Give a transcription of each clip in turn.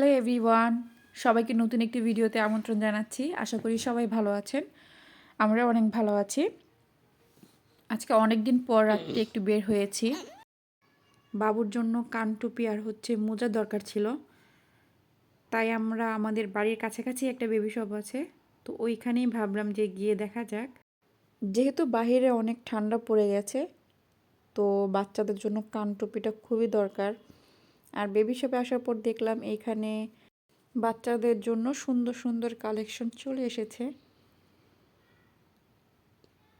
Hello everyone, সবাইকে নতুন একটি ভিডিওতে আমন্ত্রণ জানাচ্ছি। আশা করি সবাই ভালো আছেন। আমরা অনেক ভালো আছি। আজকে অনেক দিন পর রাত্রে একটু বের হয়েছি। বাবুর জন্য কান টুপি আর হচ্ছে মোজা দরকার ছিল। তাই আমরা আমাদের বাড়ির কাছাকাছি একটা বেবি শপ আছে। তো ওইখানেই ভাবলাম যে গিয়ে দেখা যাক। যেহেতু বাহিরে অনেক ঠান্ডা পড়ে গেছে, তো বাচ্চাদের জন্য কান টুপিটা খুবই দরকার। আর বেবি শপে আসার পর দেখলাম এইখানে বাচ্চাদের জন্য সুন্দর সুন্দর কালেকশন চলে এসেছে।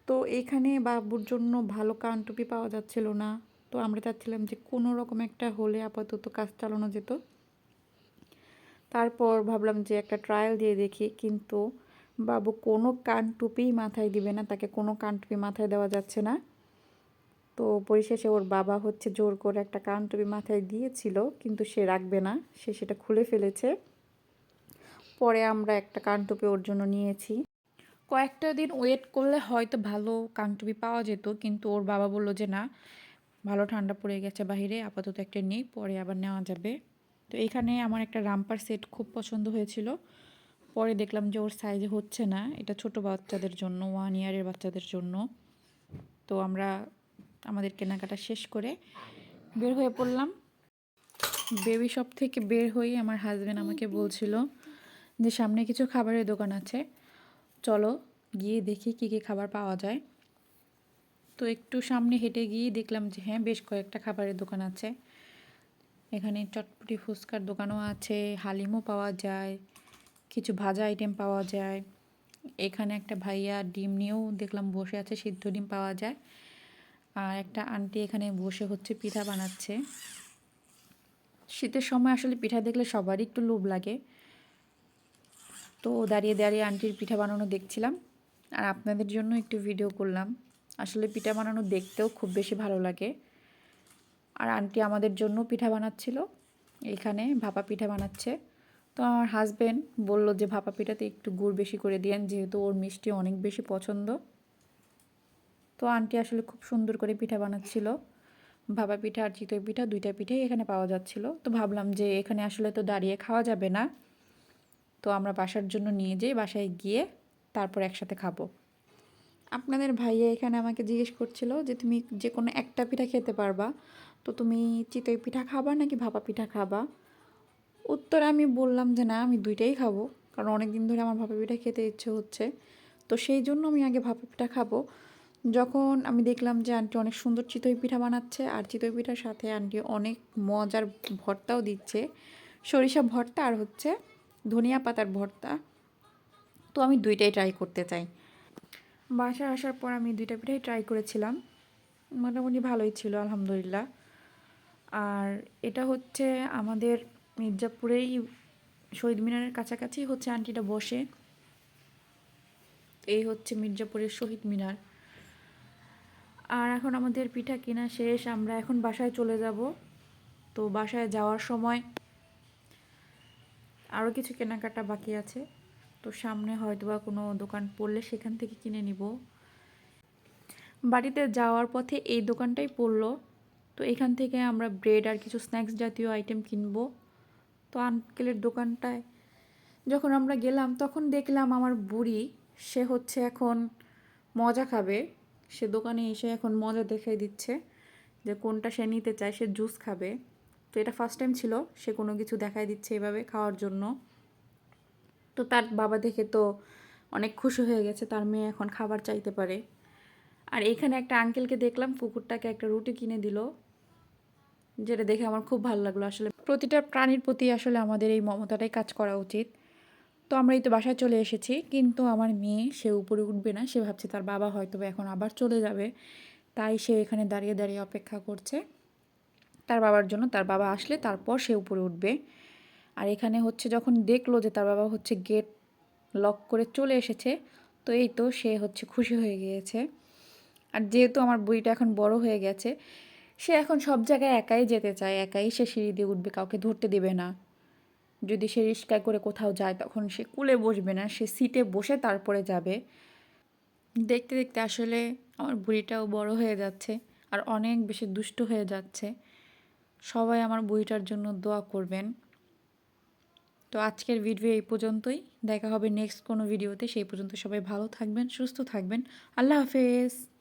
তো এখানে বাবুর জন্য ভালো কান টুপি পাওয়া যাচ্ছিল না। তো আমরা চাচ্ছিলাম যে কোনো রকম একটা হলে আপাতত কাজ চালানো যেত। তারপর ভাবলাম যে একটা ট্রায়াল দিয়ে দেখি, কিন্তু বাবু কোনো কান টুপিই মাথায় দিবে না, তাকে কোনো কান টুপি মাথায় দেওয়া যাচ্ছে না। তো পরিশেষে ওর বাবা হচ্ছে জোর করে একটা কান টুপি মাথায় দিয়েছিল, কিন্তু সে রাখবে না, সে সেটা খুলে ফেলেছে। পরে আমরা একটা কান টুপি ওর জন্য নিয়েছি। কয়েকটা দিন ওয়েট করলে হয়তো ভালো কান টুপি পাওয়া যেত, কিন্তু ওর বাবা বলল যে, না, ভালো ঠান্ডা পড়ে গেছে বাহিরে, আপাতত একটা নেই, পরে আবার নেওয়া যাবে। তো এখানে আমার একটা রাম্পার সেট খুব পছন্দ হয়েছিল। পরে দেখলাম যে ওর সাইজে হচ্ছে না, এটা ছোট বাচ্চাদের জন্য ওয়ান ইয়ারের বাচ্চাদের জন্য। তো আমরা আমাদের কেনাকাটা শেষ করে বের হয়ে পড়লাম। বেবি শপ থেকে বের হয়ে আমার হাজব্যান্ড আমাকে বলছিল যে, সামনে কিছু খাবারের দোকান আছে। চলো গিয়ে দেখি কী কী খাবার পাওয়া যায়। তো একটু সামনে হেঁটে গিয়ে দেখলাম যে হ্যাঁ বেশ কয়েকটা খাবারের দোকান আছে। এখানে চটপটি ফুচকার দোকানও আছে, হালিমও পাওয়া যায়, কিছু ভাজা আইটেম পাওয়া যায়। এখানে একটা ভাইয়া ডিম নিয়েও দেখলাম বসে আছে, সিদ্ধ ডিম পাওয়া যায়। আর একটা আন্টি এখানে বসে হচ্ছে পিঠা বানাচ্ছে। শীতের সময় আসলে পিঠা দেখলে সবারই একটু লোভ লাগে। তো দাঁড়িয়ে দাঁড়িয়ে আন্টির পিঠা বানানো দেখছিলাম। আর আপনাদের জন্য একটু ভিডিও করলাম। আসলে পিঠা বানানো দেখতেও খুব বেশি ভালো লাগে। আর আন্টি আমাদের জন্য পিঠা বানাচ্ছিল। এখানে ভাপা পিঠা বানাচ্ছে। তো আমার হাজব্যান্ড বলল যে ভাপা পিঠাতে একটু গুড় বেশি করে দিয়েন, যেহেতু ওর মিষ্টি অনেক বেশি পছন্দ। তো আন্টি আসলে খুব সুন্দর করে পিঠা বানাচ্ছিল। ভাপা পিঠা আর চিতই পিঠা দুইটা পিঠাই এখানে পাওয়া যাচ্ছিল। তো ভাবলাম যে এখানে আসলে তো দাঁড়িয়ে খাওয়া যাবে না। তো আমরা বাসার জন্য নিয়ে যাই বাসায় গিয়ে তারপর একসাথে খাব। আপনাদের ভাইয়া এখানে আমাকে জিজ্ঞেস করছিল যে তুমি যে কোনো একটা পিঠা খেতে পারবা। তো তুমি চিতই পিঠা খাবা নাকি ভাপা পিঠা খাবা? উত্তরে আমি বললাম যে না, আমি দুইটাই খাব। কারণ অনেক দিন ধরে আমার ভাপা পিঠা খেতে ইচ্ছে হচ্ছে। তো সেই জন্য আমি আগে ভাপা পিঠা খাব। যখন আমি দেখলাম যে আন্টি অনেক সুন্দর চিতই পিঠা বানাচ্ছে আর চিতই পিঠার সাথে আন্টি অনেক মজার ভর্তাও দিচ্ছে। সরিষা ভর্তা আর হচ্ছে ধনিয়া পাতার ভর্তা। তো আমি দুইটাই ট্রাই করতে চাই। বাসায় আসার পর আমি দুইটা পিঠাই ট্রাই করেছিলাম। মোটামুটি ভালোই ছিল, আলহামদুলিল্লাহ। আর এটা হচ্ছে আমাদের মির্জাপুরেই, শহীদ মিনারের কাছাকাছি হচ্ছে আন্টিটা বসে। এই হচ্ছে মির্জাপুরের শহীদ মিনার। আর এখন আমাদের পিঠা কেনা শেষ, আমরা এখন বাসায় চলে যাব। তো বাসায় যাওয়ার সময় আরও কিছু কেনাকাটা বাকি আছে। তো সামনে হয়তো বা কোনো দোকান পড়লে সেখান থেকে কিনে নিব। বাড়িতে যাওয়ার পথে এই দোকানটাই পড়ল। তো এখান থেকে আমরা ব্রেড আর কিছু স্ন্যাক্স জাতীয় আইটেম কিনবো। তো আঙ্কেলের দোকানটায় যখন আমরা গেলাম, তখন দেখলাম আমার বুড়ি, সে হচ্ছে এখন মজা খাবে। সে দোকানে এসে এখন মজা দেখাই দিচ্ছে যে কোনটা সে নিতে চায়, সে জুস খাবে। তো এটা ফার্স্ট টাইম ছিল, সে কোনো কিছু দেখাই দিচ্ছে এভাবে খাওয়ার জন্য। তো তার বাবা দেখে তো অনেক খুশি হয়ে গেছে, তার মেয়ে এখন খাবার চাইতে পারে। আর এখানে একটা আঙ্কেলকে দেখলাম কুকুরটাকে একটা রুটি কিনে দিল, যেটা দেখে আমার খুব ভালো লাগল। আসলে প্রতিটা প্রাণীর প্রতি আসলে আমাদের এই মমতাটাই কাজ করা উচিত। তো আমরা এই তো বাসায় চলে এসেছি। কিন্তু আমার মেয়ে, সে উপরে উঠবে না, সে ভাবছে তার বাবা হয়তো এখন আবার চলে যাবে। তাই সে এখানে দাঁড়িয়ে দাঁড়িয়ে অপেক্ষা করছে। তার বাবার জন্য তার বাবা আসলে তারপর সে উপরে উঠবে। আর এখানে হচ্ছে যখন দেখল যে তার বাবা হচ্ছে গেট লক করে চলে এসেছে, তো এই তো সে হচ্ছে খুশি হয়ে গিয়েছে। আর যেহেতু আমার বইটা এখন বড় হয়ে গেছে, সে এখন সব জায়গায় একাই যেতে চায়, একাই সে সিঁড়ি দিয়ে উঠবে, কাউকে ধরতে দেবে না। যদি সে রিস্কায় করে কোথাও যায়, তখন সে কুলে বসবে না, সে সিটে বসে তারপরে যাবে। দেখতে দেখতে আসলে আমার বুড়িটাও বড় হয়ে যাচ্ছে আর অনেক বেশি দুষ্ট হয়ে যাচ্ছে। সবাই আমার বুড়িটার জন্য দোয়া করবেন। তো আজকের ভিডিও এই পর্যন্তই। দেখা হবে নেক্সট কোনো ভিডিওতে সেই পর্যন্ত সবাই ভালো থাকবেন, সুস্থ থাকবেন। আল্লাহ হাফেজ।